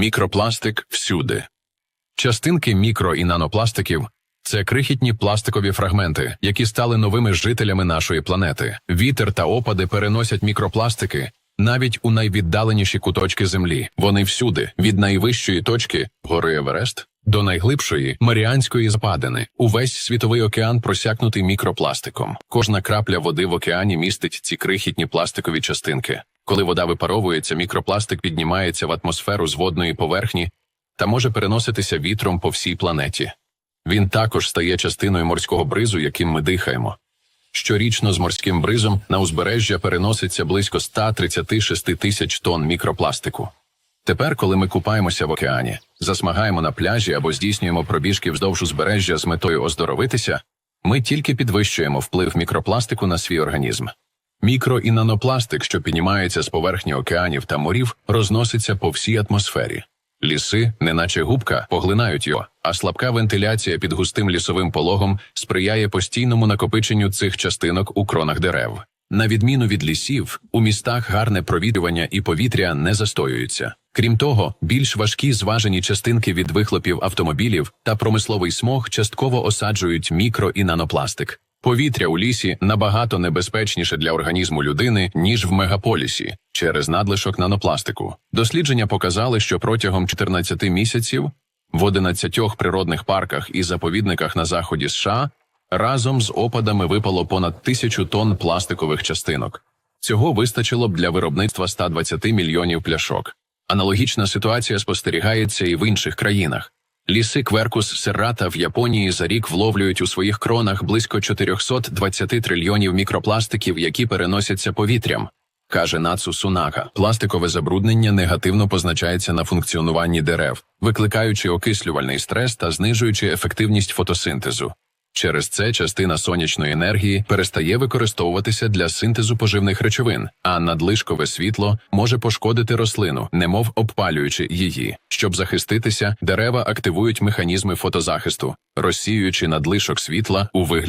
Мікропластик всюди. Частинки мікро і нанопластиків це крихітні пластикові фрагменти, які стали новими жителями нашої планети. Вітер та опади переносять мікропластики навіть у найвіддаленіші куточки Землі. Вони всюди, від найвищої точки гори Еверест до найглибшої Маріанської западини. Увесь світовий океан просякнутий мікропластиком. Кожна крапля води в океані містить ці крихітні пластикові частинки. Коли вода випаровується, мікропластик піднімається в атмосферу з водної поверхні та може переноситися вітром по всій планеті. Він також стає частиною морського бризу, яким ми дихаємо. Щорічно з морським бризом на узбережжя переноситься близько 136 тисяч тонн мікропластику. Тепер, коли ми купаємося в океані, засмагаємо на пляжі або здійснюємо пробіжки вздовж узбережжя з метою оздоровитися, ми тільки підвищуємо вплив мікропластику на свій організм. Мікро і нанопластик, що піднімається з поверхні океанів та морів, розноситься по всій атмосфері. Ліси, неначе губка, поглинають його, а слабка вентиляція під густим лісовим пологом сприяє постійному накопиченню цих частинок у кронах дерев. На відміну від лісів, у містах гарне провітрювання і повітря не застоюються. Крім того, більш важкі зважені частинки від вихлопів автомобілів та промисловий смог частково осаджують мікро і нанопластик. Повітря у лісі набагато небезпечніше для організму людини, ніж в мегаполісі, через надлишок нанопластику. Дослідження показали, що протягом 14 місяців в 11 природних парках і заповідниках на заході США разом з опадами випало понад тисячу тонн пластикових частинок. Цього вистачило б для виробництва 120 мільйонів пляшок. Аналогічна ситуація спостерігається і в інших країнах. Ліси Кверкус Серрата в Японії за рік вловлюють у своїх кронах близько 420 трильйонів мікропластиків, які переносяться повітрям, каже Нацу Сунака. Пластикове забруднення негативно позначається на функціонуванні дерев, викликаючи окислювальний стрес та знижуючи ефективність фотосинтезу. Через це частина сонячної енергії перестає використовуватися для синтезу поживних речовин, а надлишкове світло може пошкодити рослину, немов обпалюючи її. Щоб захиститися, дерева активують механізми фотозахисту, розсіюючи надлишок світла у вигляді.